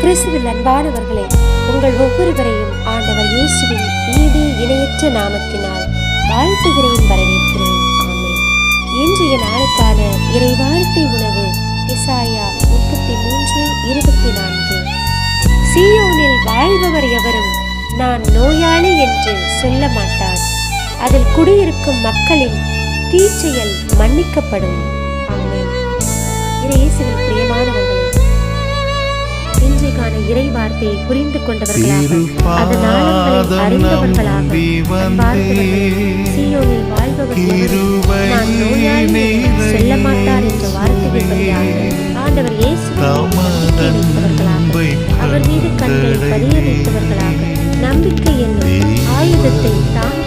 கிறிஸ்துவில் அன்பானவர்களே உங்கள் ஒவ்வொருவரையும் ஆண்டவர் இயேசுவின் நீதி இணையற்ற நாமத்தினால் வாழ்த்துகிறேன் வரவேற்கிறேன். ஆமென். இன்றைய நாளுக்கான இறை வாழ்த்தை உணவு இசாயா முப்பத்தி மூன்று இருபத்தி நான்கு. சியோனில் வாழ்பவர் எவரும் நான் நோயாளி என்று சொல்ல மாட்டார். அதில் குடியிருக்கும் மக்களின் தீச்செயல் மன்னிக்கப்படும். ஆமென். இயேசுவில் இறை வார்த்தையை புரிந்து கொண்டவர்களாக சொல்ல மாட்டார் என்ற வார்த்தைகள் வழியாக ஆண்டவர் இயேசு அவர் மீது கண்களை பதிய வைத்தவர்களாக நம்பிக்கை என்னும் ஆயுதத்தை வாழ்வோம்